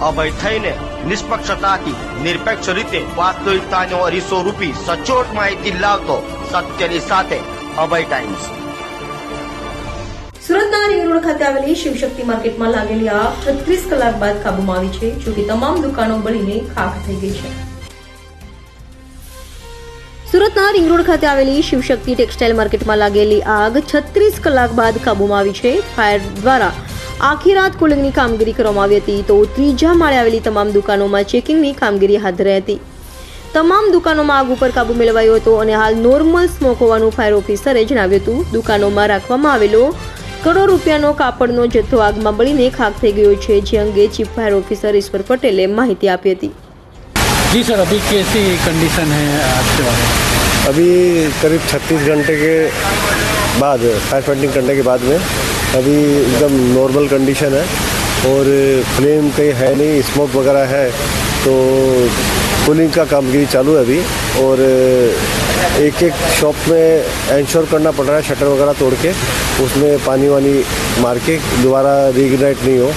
અભય થઈને નિષ્પક્ષતાથી નિરપેક્ષ રીતે વાસ્તવિકતાનો અરીસો રૂપી સચોટ માહિતી લાવતો સત્યની સાથે અભય ટાઈમ્સ. સુરતના રીંગરોડ ખાતે આવેલી શિવશક્તિ માર્કેટમાં લાગેલી આગ છત્રીસ કલાક બાદ કાબુમાં આવી છે જોકે તમામ દુકાનો બળીને ખાખ થઈ ગઈ છે. સુરતના રીંગરોડ ખાતે આવેલી શિવશક્તિ ટેક્સટાઇલ માર્કેટમાં લાગેલી આગ છત્રીસ કલાક બાદ કાબુમાં આવી છે. ફાયર દ્વારા આખી રાત કુલિંગની કામગીરી કરવામાં આવી હતી તો ત્રીજા માળે આવેલી તમામ દુકાનોમાં ચેકિંગની કામગીરી હાથ ધરાઈ હતી તમામ દુકાનોમાં આગ ઉપર કાબુ મેળવાયો હતો અને હાલ નોર્મલ સ્મોક હોવાનું ફાયર ઓફિસરે જણાવ્યું હતું દુકાનોમાં રાખવામાં આવેલો કરોડ રૂપિયાનો કાપડનો જથ્થો આગમાં બળીને ખાક થઈ ગયો છે જે અંગે ચીફ ફાયર ઓફિસર ઈશ્વર પટેલે માહિતી આપી હતી जी सर अभी कैसी कंडीशन है आपके वहाँ अभी करीब 36 घंटे के बाद फायर फाइटिंग करने के बाद में अभी एकदम नॉर्मल कंडीशन है और फ्लेम कहीं है नहीं स्मोक वगैरह है तो कूलिंग का काम कामगिरी चालू है अभी और एक एक शॉप में इंश्योर करना पड़ रहा है शटर वगैरह तोड़ के, उसमें पानी वानी मार के, दोबारा रीग्रेट नहीं हो।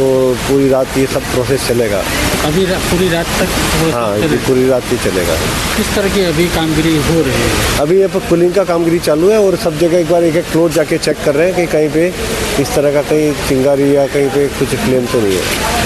तो पूरी रात ये सब प्रोसेस चलेगा। अभी रा, पूरी रात तक हाँ ये पूरी रात ही चलेगा। किस तरह की अभी कामगिरी हो रही है? अभी ये पर कूलिंग का कामगिरी चालू है और सब जगह एक बार एक एक फ्लोर जाके चेक कर रहे हैं कि कहीं पे इस तरह का कहीं चिंगारी या कहीं पे कुछ क्लेम तो नहीं है।